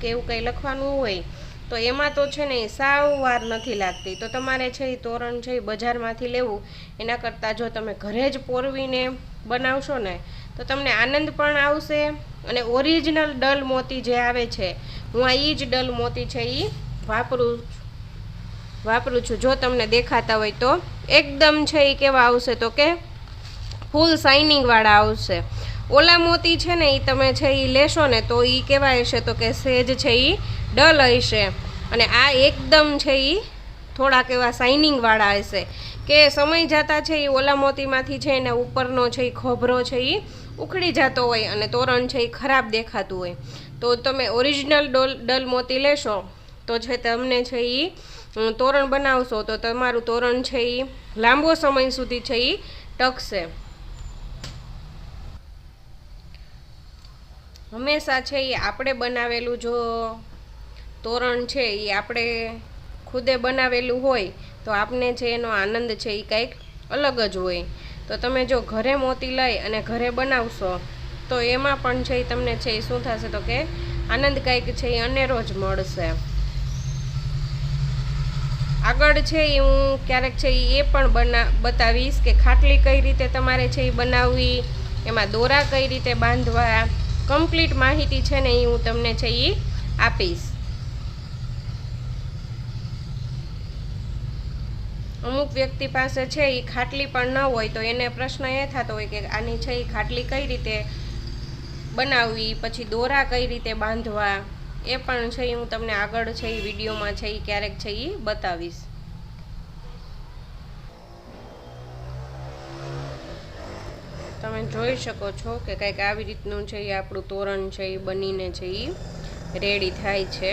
કે એવું કંઈ લખવાનું હોય, તો એમાં તો છે ને સાવ વાર નથી લાગતી. તો તમારે છે એ તોરણ છે એ બજારમાંથી લેવું. એના કરતાં જો તમે ઘરે જ પોરવીને બનાવશો ને, તો તમને આનંદ પણ આવશે અને ઓરિજિનલ ડલ મોતી જે આવે છે, હું આ એ જ ડલ મોતી છે એ વાપરું વાપરું છું. જો તમને દેખાતા હોય તો, એકદમ છે એ કેવા આવશે તો કે ફૂલ શાઇનિંગવાળા આવશે. ઓલા મોતી છે ને એ તમે છે એ લેશો ને તો એ કેવા હશે તો કે સેજ છે એ ડલ હશે અને આ એકદમ છે એ થોડાક એવા શાઇનિંગવાળા હશે કે સમય જતા છે એ ઓલા મોતીમાંથી છે ને ઉપરનો છે એ ખોભરો છે એ ઉખડી જતો હોય અને તોરણ છે એ ખરાબ દેખાતું હોય તો તમે ઓરિજિનલ ડોલ ડલ મોતી લેશો તો છે તમને છે એ તોરણ બનાવશો તો તમારું તોરણ છે એ લાંબો સમય સુધી છે એ ટકશે હંમેશા છે એ આપણે બનાવેલું જો તોરણ છે એ આપણે ખુદે બનાવેલું હોય, તો આપને છે એનો આનંદ છે એ કંઈક અલગ જ હોય. તો તમે જો ઘરે મોતી લઈ અને ઘરે બનાવશો, તો એમાં પણ છે એ તમને છે એ શું થશે તો કે આનંદ કંઈક છે એ અનેરો જ મળશે. આગળ છે એ હું ક્યારેક છે એ પણ બના, બતાવીશ કે ખાટલી કઈ રીતે તમારે છે એ બનાવવી, એમાં દોરા કઈ રીતે બાંધવા કમ્પ્લીટ માહિતી છે ને એ હું તમને છે એ આપીશ. અમુક વ્યક્તિ પાસે છે એ ખાટલી પણ ન હોય તો એને પ્રશ્ન એ થતો હોય કે આની છે એ ખાટલી કઈ રીતે બનાવવી પછી દોરા કઈ રીતે બાંધવા, એ પણ છે એ હું તમને આગળ છે એ વિડીયોમાં છે એ ક્યારેક છે એ બતાવીશ. જોઈ શકો છો કે કંઈક આવી રીતનું છે, એ આપણું તોરણ છે, એ બનીને છે એ રેડી થાય છે.